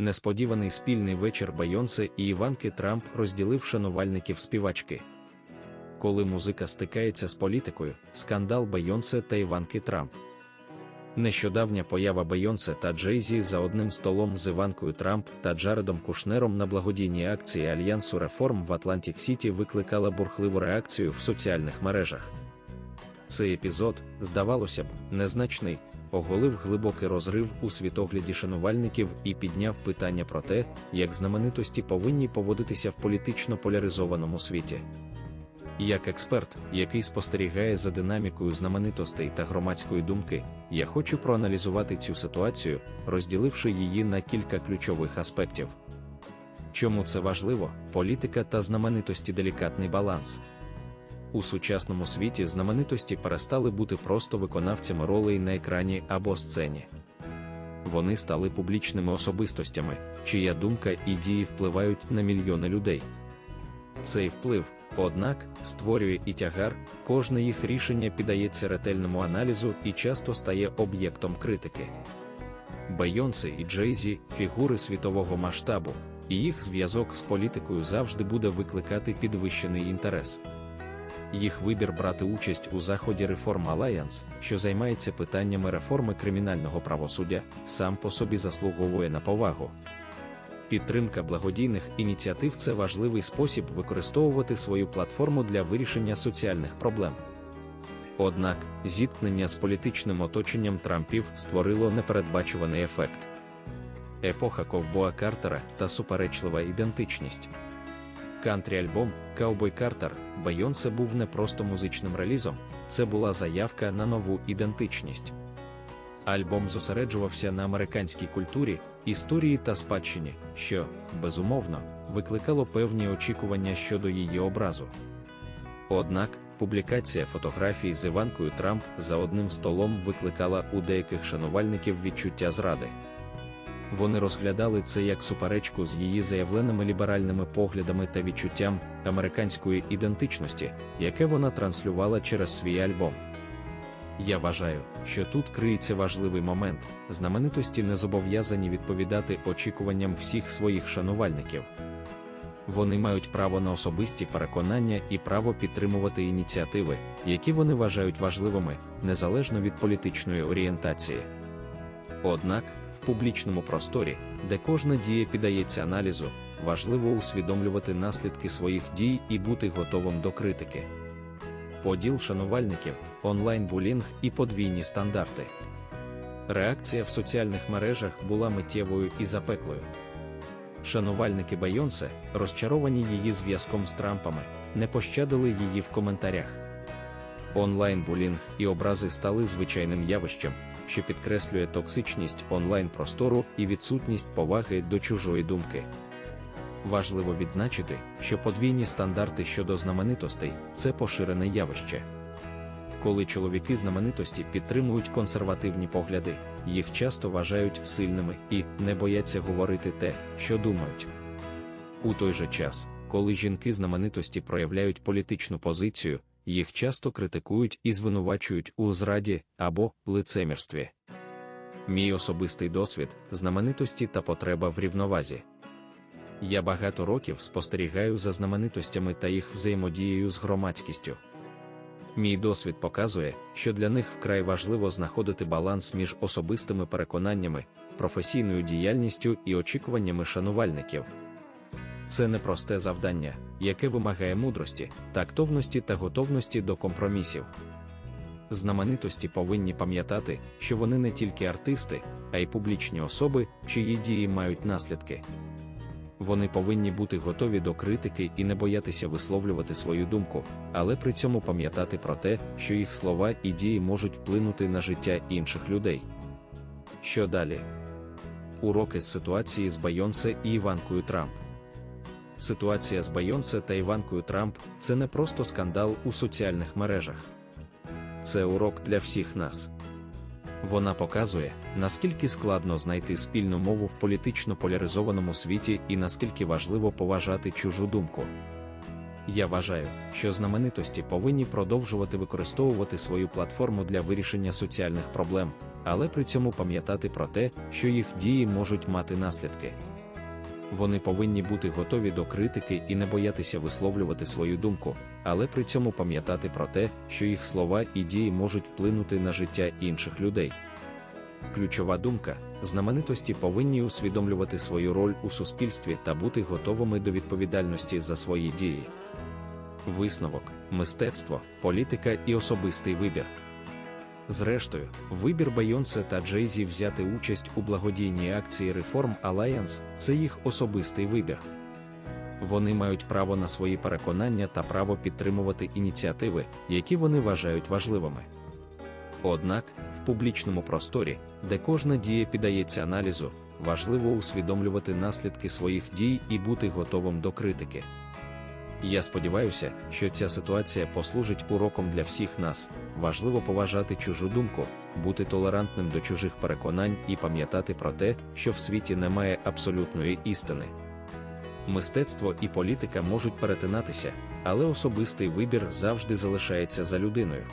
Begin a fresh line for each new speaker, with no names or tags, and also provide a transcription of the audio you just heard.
Несподіваний спільний вечір Байонсе і Іванки Трамп розділив шанувальників співачки. Коли музика стикається з політикою, скандал Байонсе та Іванки Трамп. Нещодавня поява Бейонсе та Джейзі за одним столом з Іванкою Трамп та Джаредом Кушнером на благодійній акції Альянсу реформ в Атлантик Сіті викликала бурхливу реакцію в соціальних мережах. Цей епізод, здавалося б, незначний, оголив глибокий розрив у світогляді шанувальників і підняв питання про те, як знаменитості повинні поводитися в політично поляризованому світі. Як експерт, який спостерігає за динамікою знаменитостей та громадської думки, я хочу проаналізувати цю ситуацію, розділивши її на кілька ключових аспектів. Чому це важливо? Політика та знаменитості делікатний баланс. У сучасному світі знаменитості перестали бути просто виконавцями ролей на екрані або сцені. Вони стали публічними особистостями, чия думка і дії впливають на мільйони людей. Цей вплив, однак, створює і тягар, кожне їх рішення піддається ретельному аналізу і часто стає об'єктом критики. Бейонсе і Джейзі фігури світового масштабу, і їх зв'язок з політикою завжди буде викликати підвищений інтерес. Їх вибір брати участь у заході Reform Alliance, що займається питаннями реформи кримінального правосуддя, сам по собі заслуговує на повагу. Підтримка благодійних ініціатив це важливий спосіб використовувати свою платформу для вирішення соціальних проблем. Однак, зіткнення з політичним оточенням Трампів створило непередбачуваний ефект. Епоха ковбоа Картера та суперечлива ідентичність. Кантрі альбом Cowboy Картер Бейонсе був не просто музичним релізом, це була заявка на нову ідентичність. Альбом зосереджувався на американській культурі, історії та спадщині, що, безумовно, викликало певні очікування щодо її образу. Однак, публікація фотографій з Іванкою Трамп за одним столом викликала у деяких шанувальників відчуття зради. Вони розглядали це як суперечку з її заявленими ліберальними поглядами та відчуттям американської ідентичності, яке вона транслювала через свій альбом. Я вважаю, що тут криється важливий момент, знаменитості не зобов'язані відповідати очікуванням всіх своїх шанувальників. Вони мають право на особисті переконання і право підтримувати ініціативи, які вони вважають важливими, незалежно від політичної орієнтації. Однак, в публічному просторі, де кожна дія піддається аналізу, важливо усвідомлювати наслідки своїх дій і бути готовим до критики поділ шанувальників, онлайн-булінг і подвійні стандарти. Реакція в соціальних мережах була миттєвою і запеклою. Шанувальники Байонсе, розчаровані її зв'язком з Трампами, не пощадили її в коментарях. Онлайн-булінг і образи стали звичайним явищем, що підкреслює токсичність онлайн-простору і відсутність поваги до чужої думки. Важливо відзначити, що подвійні стандарти щодо знаменитостей це поширене явище. Коли чоловіки знаменитості підтримують консервативні погляди, їх часто вважають сильними і не бояться говорити те, що думають. У той же час, коли жінки знаменитості проявляють політичну позицію, їх часто критикують і звинувачують у зраді або лицемірстві. Мій особистий досвід, знаменитості та потреба в рівновазі. Я багато років спостерігаю за знаменитостями та їх взаємодією з громадськістю. Мій досвід показує, що для них вкрай важливо знаходити баланс між особистими переконаннями, професійною діяльністю і очікуваннями шанувальників. Це непросте завдання, яке вимагає мудрості, тактовності та готовності до компромісів. Знаменитості повинні пам'ятати, що вони не тільки артисти, а й публічні особи, чиї дії мають наслідки вони повинні бути готові до критики і не боятися висловлювати свою думку, але при цьому пам'ятати про те, що їх слова і дії можуть вплинути на життя інших людей. Що далі? Уроки з ситуації з Байонсе і Іванкою Трамп. Ситуація з Байонсе та Іванкою Трамп це не просто скандал у соціальних мережах. Це урок для всіх нас. Вона показує, наскільки складно знайти спільну мову в політично поляризованому світі і наскільки важливо поважати чужу думку. Я вважаю, що знаменитості повинні продовжувати використовувати свою платформу для вирішення соціальних проблем, але при цьому пам'ятати про те, що їх дії можуть мати наслідки. Вони повинні бути готові до критики і не боятися висловлювати свою думку, але при цьому пам'ятати про те, що їх слова і дії можуть вплинути на життя інших людей. Ключова думка: знаменитості повинні усвідомлювати свою роль у суспільстві та бути готовими до відповідальності за свої дії. Висновок, мистецтво, політика і особистий вибір. Зрештою, вибір Бейонсе та Джейзі взяти участь у благодійній акції Reform Alliance – це їх особистий вибір. Вони мають право на свої переконання та право підтримувати ініціативи, які вони вважають важливими. Однак, в публічному просторі, де кожна дія піддається аналізу, важливо усвідомлювати наслідки своїх дій і бути готовим до критики. Я сподіваюся, що ця ситуація послужить уроком для всіх нас. Важливо поважати чужу думку, бути толерантним до чужих переконань і пам'ятати про те, що в світі немає абсолютної істини. Мистецтво і політика можуть перетинатися, але особистий вибір завжди залишається за людиною.